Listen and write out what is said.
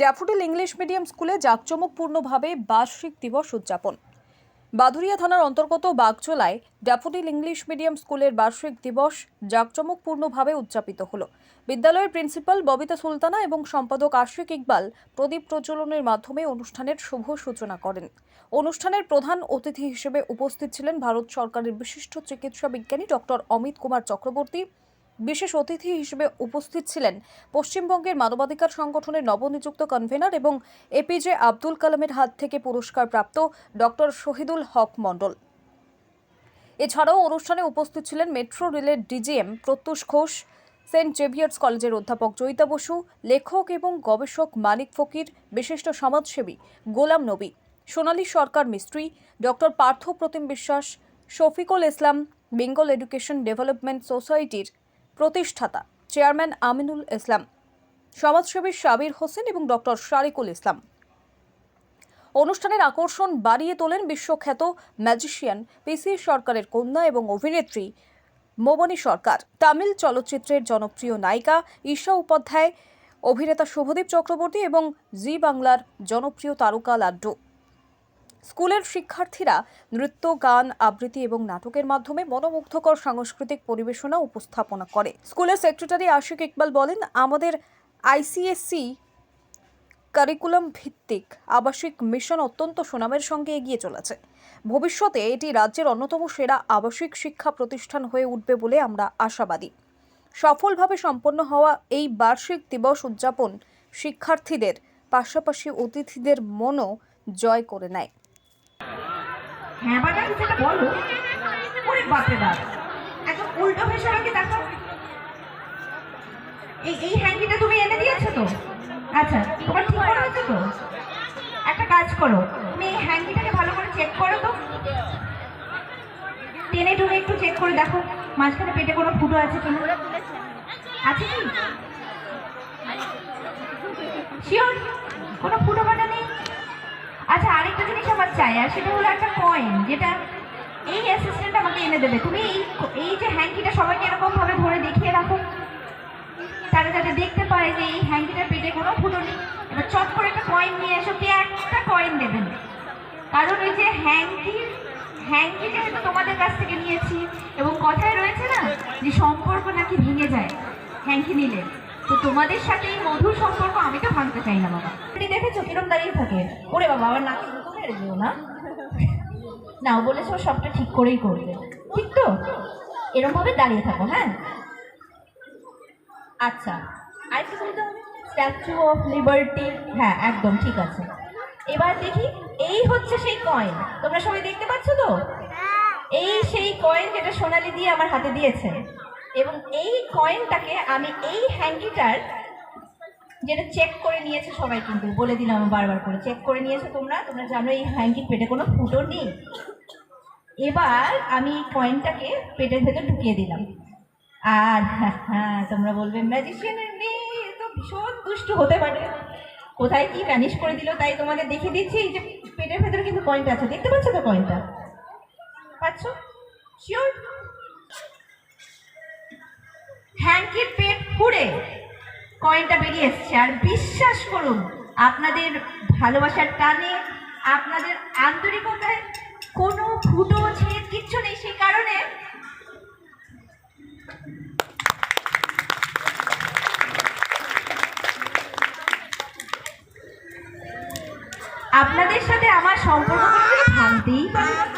Daffodil English medium স্কুলে জাঁকজমকপূর্ণভাবে বার্ষিক দিবস উদযাপন। বাদুরিয়া থানার অন্তর্গত বাগচোলায় ড্যাফোডিল ইংলিশ মিডিয়াম স্কুলের বার্ষিক দিবস জাঁকজমকপূর্ণভাবে উদযাপিত হলো। বিদ্যালয়ের প্রিন্সিপাল ববিতা সুলতানা এবং সম্পাদক আশিক ইকবাল প্রদীপ প্রজ্বলনের মাধ্যমে অনুষ্ঠানের শুভ সূচনা করেন। অনুষ্ঠানের প্রধান অতিথি হিসেবে উপস্থিত ছিলেন ভারত সরকারের বিশিষ্ট চিকিৎসা বিজ্ঞানী ডক্টর অমিত কুমার চক্রবর্তী বিশেষ অতিথি হিসেবে উপস্থিত ছিলেন পশ্চিমবঙ্গের মানবাধিকার সংগঠনের নবনিযুক্ত কনভেনার এবং এপিজে আব্দুল কালামের হাত থেকে পুরস্কারপ্রাপ্ত ডক্টর শহীদুল হক মণ্ডল। এছাড়াও অনুষ্ঠানে উপস্থিত ছিলেন মেট্রো রেলের DGM Pratyush Ghosh, Saint Xavier's কলেজের অধ্যাপক জয়িতা বসু, লেখক এবং গবেষক মানিক ফকির, বিশিষ্ট সমাজসেবী গোলাম নবী, সোনালী সরকার মিস্ত্রি doctor Partha Pratim Biswas, Shafiqul Islam, Bengal education development সোসাইটির প্রতিষ্ঠাতা, চেয়ারম্যান আমিনুল ইসলাম, সমাজসেবী সাবির হোসেন এবং ডক্টর শারিকুল ইসলাম। অনুষ্ঠানের আকর্ষণ বাড়িয়ে তোলেন বিশ্বখ্যাত ম্যাজিশিয়ান পিসি সরকারের কন্যা এবং অভিনেত্রী মোবনী সরকার। তামিল চলচ্চিত্রের জনপ্রিয় নায়িকা ঈশা উপাধ্যায়, অভিনেতা শুভদীপ চক্রবর্তী এবং জি বাংলার জনপ্রিয় তারকা লাড্ডু। স্কুলের শিক্ষার্থীরা নৃত্য, গান, আবৃত্তি এবং নাটকের মাধ্যমে মনোমুগ্ধকর সাংস্কৃতিক পরিবেশনা উপস্থাপনা করে। স্কুলের সেক্রেটারি আশিক ইকবাল বলেন, আমাদের আইসিএসসি কারিকুলাম ভিত্তিক আবাসিক মিশন অত্যন্ত সুনামের সঙ্গে এগিয়ে চলেছে। ভবিষ্যতে এটি রাজ্যের অন্যতম সেরা আবাসিক শিক্ষা প্রতিষ্ঠান হয়ে উঠবে বলে আমরা আশাবাদী। সফলভাবে সম্পন্ন হওয়া এই বার্ষিক দিবস উদযাপন শিক্ষার্থীদের, পাশাপাশি অতিথিদের মনও জয় করে নেয়। হ্যাঁ বাবা যেটা বলো। ওরে বাপরে বাপ। উল্টো হয়ে সবাইকে দেখো। এই এই হ্যাঙ্গিটা তুমি এনে দিয়েছ তো? আচ্ছা তোমার ঠিক করা হয়েছে তো? একটা কাজ করো, তুমি এই হ্যাঙ্গিটাকে ভালো করে চেক করো তো। টেনে টুনে একটু চেক করে দেখো, মাঝখানে পেটে কোনো ফুটো আছে কিনা। আছে কি শিওর কোনো ফুটো কাটা নেই আচ্ছা আরেকটা জিনিস আমার চাই, আর সেটা হলো একটা কয়েন যেটা এই অ্যাসিস্ট্যান্ট আমাকে এনে দেবে। তুমি এই এই যে হ্যাঙ্কিটা সবাইকে এরকম ভাবে ধরে দেখিয়ে রাখো। তারা যাতে দেখতে পায় যে এই হ্যাঙ্কিটার পেটে কোনো ফুটো নেই। এবার চট করে একটা কয়েন নিয়ে এসো, কে একটা কয়েন দেবেন কারণ ওই যে হ্যাঙ্কির হ্যাঙ্কি যেহেতু তোমাদের কাছ থেকে নিয়েছি। এবং কথায় রয়েছে না যে সম্পর্ক নাকি ভেঙে যায় হ্যাঙ্কি নিলে। তো তোমাদের সাথে এই মধুর সম্পর্ক আমি তো ভাঙতে চাই না বাবা। তুমি দেখেছ কিরম দাঁড়িয়ে থাকে? ওরে বাবা আবার নাকি দুটো মেরে দিও না? না ও বলেছে ও সবটা ঠিক করেই করবে। ঠিক তো? এরকম ভাবে দাঁড়িয়ে থাকো হ্যাঁ? আচ্ছা আরেকটু বলতে হবে স্ট্যাচু অফ লিবার্টি হ্যাঁ একদম ঠিক আছে। এবার দেখি এই হচ্ছে সেই কয়েন তোমরা সবাই দেখতে পাচ্ছ তো? এই সেই কয়েন যেটা সোনালি দিয়ে আমার হাতে দিয়েছে। এবং এই কয়েনটাকে আমি এই হ্যাঙ্কিটার যেটা চেক করে নিয়েছে সবাই কিন্তু, বলে দিলাম বারবার করে চেক করে নিয়েছো তোমরা? তোমরা জানো এই হ্যাঙ্কির পেটে কোনো ফুটো নেই। এবার আমি এই কয়েনটাকে পেটের ভেতর ঢুকিয়ে দিলাম। আর হ্যাঁ হ্যাঁ তোমরা বলবে ম্যাজিশিয়ানের মেয়ে তো ভীষণ দুষ্টু হতে পারে। কোথায় কি ম্যানেজ করে দিল তাই তোমাদের দেখিয়ে দিচ্ছি, এই যে পেটের ভেতরে কিন্তু কয়েনটা আছে। দেখতে পাচ্ছ তো কয়েনটা পাচ্ছ? শিওর হ্যাঙ্কির পেট পুড়ে কয়েনটা বেরিয়ে এসছে আর বিশ্বাস করুন, আপনাদের ভালোবাসার টানে, আপনাদের আন্তরিকতায় কোনো ফুটো ছেদ কিচ্ছু নেই সেই কারণে আপনাদের সাথে আমার সম্পর্ক ভাঙতেই পারে।